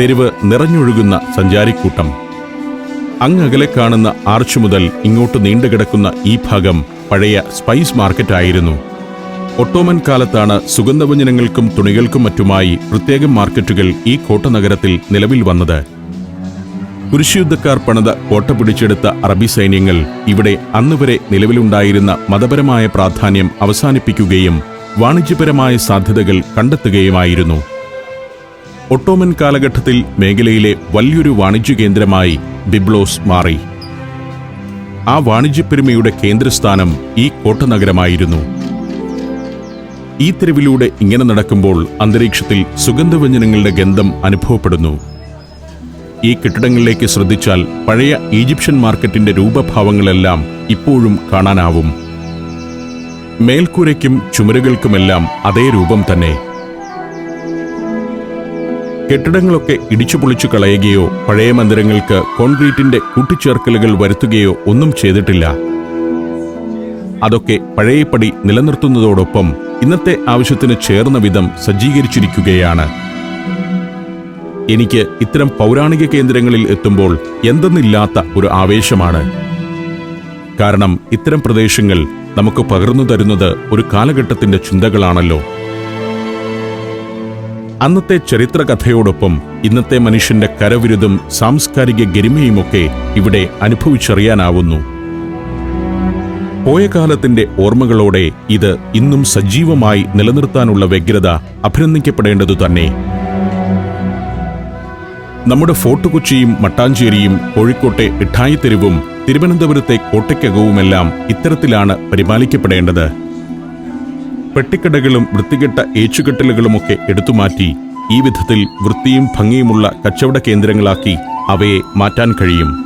തെരുവ് നിറഞ്ഞൊഴുകുന്ന സഞ്ചാരിക്കൂട്ടം. അങ്ങകലെ കാണുന്ന ആർച്ച് മുതൽ ഇങ്ങോട്ട് നീണ്ടുകിടക്കുന്ന ഈ ഭാഗം പഴയ സ്പൈസ് മാർക്കറ്റായിരുന്നു ഒട്ടോമൻ കാലത്താണ് സുഗന്ധവ്യഞ്ജനങ്ങൾക്കും തുണികൾക്കും മറ്റുമായി പ്രത്യേകം മാർക്കറ്റുകൾ ഈ കോട്ട നഗരത്തിൽ നിലവിൽ വന്നത്. കുരിശുയുദ്ധക്കാർ പണിത കോട്ട പിടിച്ചെടുത്ത അറബി സൈന്യങ്ങൾ ഇവിടെ അന്നുവരെ നിലവിലുണ്ടായിരുന്ന മതപരമായ പ്രാധാന്യം അവസാനിപ്പിക്കുകയും വാണിജ്യപരമായ സാധ്യതകൾ കണ്ടെത്തുകയുമായിരുന്നു. ഒട്ടോമൻ കാലഘട്ടത്തിൽ മേഖലയിലെ വലിയൊരു വാണിജ്യ കേന്ദ്രമായി ബിബ്ലോസ് മാറി. ആ വാണിജ്യപ്പെരുമയുടെ കേന്ദ്രസ്ഥാനം ഈ കോട്ടനഗരമായിരുന്നു ഈ തെരുവിലൂടെ ഇങ്ങനെ നടക്കുമ്പോൾ അന്തരീക്ഷത്തിൽ സുഗന്ധവ്യഞ്ജനങ്ങളുടെ ഗന്ധം അനുഭവപ്പെടുന്നു. ഈ കെട്ടിടങ്ങളിലേക്ക് ശ്രദ്ധിച്ചാൽ പഴയ ഈജിപ്ഷ്യൻ മാർക്കറ്റിന്റെ രൂപഭാവങ്ങളെല്ലാം ഇപ്പോഴും കാണാനാവും. മേൽക്കൂരയ്ക്കും ചുമരുകൾക്കുമെല്ലാം അതേ രൂപം തന്നെ. കെട്ടിടങ്ങളൊക്കെ ഇടിച്ചു പൊളിച്ചു കളയുകയോ പഴയ മന്ദിരങ്ങൾക്ക് കോൺക്രീറ്റിന്റെ കൂട്ടിച്ചേർക്കലുകൾ വരുത്തുകയോ ഒന്നും ചെയ്തിട്ടില്ല. അതൊക്കെ പഴയപടി നിലനിർത്തുന്നതോടൊപ്പം ഇന്നത്തെ ആവശ്യത്തിന് ചേർന്ന വിധം സജ്ജീകരിച്ചിരിക്കുകയാണ്. എനിക്ക് ഇത്തരം പൗരാണിക കേന്ദ്രങ്ങളിൽ എത്തുമ്പോൾ എന്തെന്നില്ലാത്ത ഒരു ആവേശമാണ്. കാരണം ഇത്തരം പ്രദേശങ്ങൾ നമുക്ക് പകർന്നു തരുന്നത് ഒരു കാലഘട്ടത്തിന്റെ ചിന്തകളാണല്ലോ. അന്നത്തെ ചരിത്രകഥയോടൊപ്പം ഇന്നത്തെ മനുഷ്യന്റെ കരവിരുതും സാംസ്കാരിക ഗരിമയുമൊക്കെ ഇവിടെ അനുഭവിച്ചറിയാനാവുന്നു. പോയ കാലത്തിന്റെ ഓർമ്മകളോടെ ഇത് ഇന്നും സജീവമായി നിലനിർത്താനുള്ള വ്യഗ്രത അഭിനന്ദിക്കപ്പെടേണ്ടതു തന്നെ. നമ്മുടെ ഫോർട്ട് കൊച്ചിയും മട്ടാഞ്ചേരിയും കോഴിക്കോട്ടെ ഇഠായിത്തെരുവും തിരുവനന്തപുരത്തെ കോട്ടയ്ക്കകവുമെല്ലാം ഇത്തരത്തിലാണ് പരിപാലിക്കപ്പെടേണ്ടത്. പെട്ടിക്കടകളും വൃത്തികെട്ട ഏച്ചുകെട്ടലുകളുമൊക്കെ എടുത്തുമാറ്റി ഈ വിധത്തിൽ വൃത്തിയും ഭംഗിയുമുള്ള കച്ചവട കേന്ദ്രങ്ങളാക്കി അവയെ മാറ്റാൻ കഴിയും.